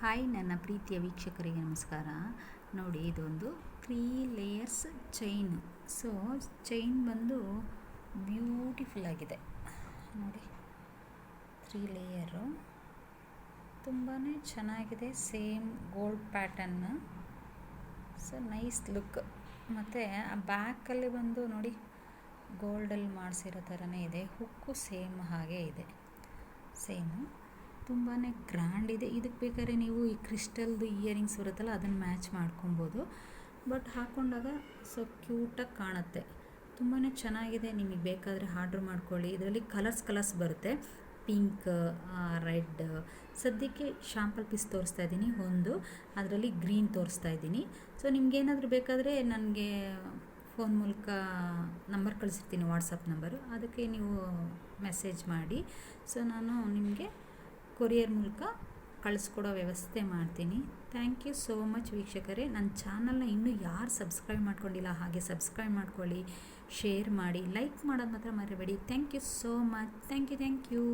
Hi ನನ್ನ ಪ್ರೀತಿಯ ವೀಕ್ಷಕರಿಗೆ ನಮಸ್ಕಾರ. ನೋಡಿ, ಇದೊಂದು three layers chain so chain ಬಂದು ಬ್ಯೂಟಿಫುಲ್ ಆಗಿದೆ. ನೋಡಿ ತ್ರೀ ಲೇಯರು ತುಂಬಾ ಚೆನ್ನಾಗಿದೆ same gold pattern so nice look ಮತ್ತು ಆ ಬ್ಯಾಕಲ್ಲಿ ಬಂದು ನೋಡಿ ಗೋಲ್ಡಲ್ಲಿ ಮಾಡಿಸಿರೋ ಥರನೇ ಇದೆ ಹುಕ್ಕು ಸೇಮ್ ಹಾಗೆ ಇದೆ. ಸೇಮು ತುಂಬಾ ಗ್ರ್ಯಾಂಡ್ ಇದೆ. ಇದಕ್ಕೆ ಬೇಕಾದ್ರೆ ನೀವು ಈ ಕ್ರಿಸ್ಟಲ್ದು ಇಯರಿಂಗ್ಸ್ ಬರುತ್ತಲ್ಲ, ಅದನ್ನು ಮ್ಯಾಚ್ ಮಾಡ್ಕೊಬೋದು. ಬಟ್ ಹಾಕ್ಕೊಂಡಾಗ ಸೊ ಕ್ಯೂಟಾಗಿ ಕಾಣುತ್ತೆ. ತುಂಬಾ ಚೆನ್ನಾಗಿದೆ. ನಿಮಗೆ ಬೇಕಾದರೆ ಆರ್ಡ್ರ್ ಮಾಡ್ಕೊಳ್ಳಿ. ಇದರಲ್ಲಿ ಕಲರ್ಸ್ ಕಲರ್ಸ್ ಬರುತ್ತೆ. ಪಿಂಕ್ ರೆಡ್ ಸದ್ಯಕ್ಕೆ ಶಾಂಪಲ್ ಪೀಸ್ ತೋರಿಸ್ತಾ ಇದ್ದೀನಿ, ಒಂದು. ಅದರಲ್ಲಿ ಗ್ರೀನ್ ತೋರಿಸ್ತಾ ಇದ್ದೀನಿ. ಸೊ ನಿಮಗೇನಾದರೂ ಬೇಕಾದರೆ ನನಗೆ ಫೋನ್ ಮೂಲಕ ನಂಬರ್ ಕಳಿಸಿರ್ತೀನಿ ವಾಟ್ಸಪ್ ನಂಬರು ಅದಕ್ಕೆ ನೀವು ಮೆಸೇಜ್ ಮಾಡಿ. ಸೊ ನಾನು ನಿಮಗೆ ಕೊರಿಯರ್ ಮೂಲಕ ಕಳಿಸ್ಕೊಡೋ ವ್ಯವಸ್ಥೆ ಮಾಡ್ತೀನಿ. ಥ್ಯಾಂಕ್ ಯು ಸೋ ಮಚ್ ವೀಕ್ಷಕರೇ. ನನ್ನ ಚಾನಲ್ನ ಇನ್ನೂ ಯಾರು ಸಬ್ಸ್ಕ್ರೈಬ್ ಮಾಡ್ಕೊಂಡಿಲ್ಲ ಹಾಗೆ ಸಬ್ಸ್ಕ್ರೈಬ್ ಮಾಡ್ಕೊಳ್ಳಿ ಶೇರ್ ಮಾಡಿ ಲೈಕ್ ಮಾಡೋದು ಮಾತ್ರ ಮರಿಬೇಡಿ. Thank you so much thank you thank you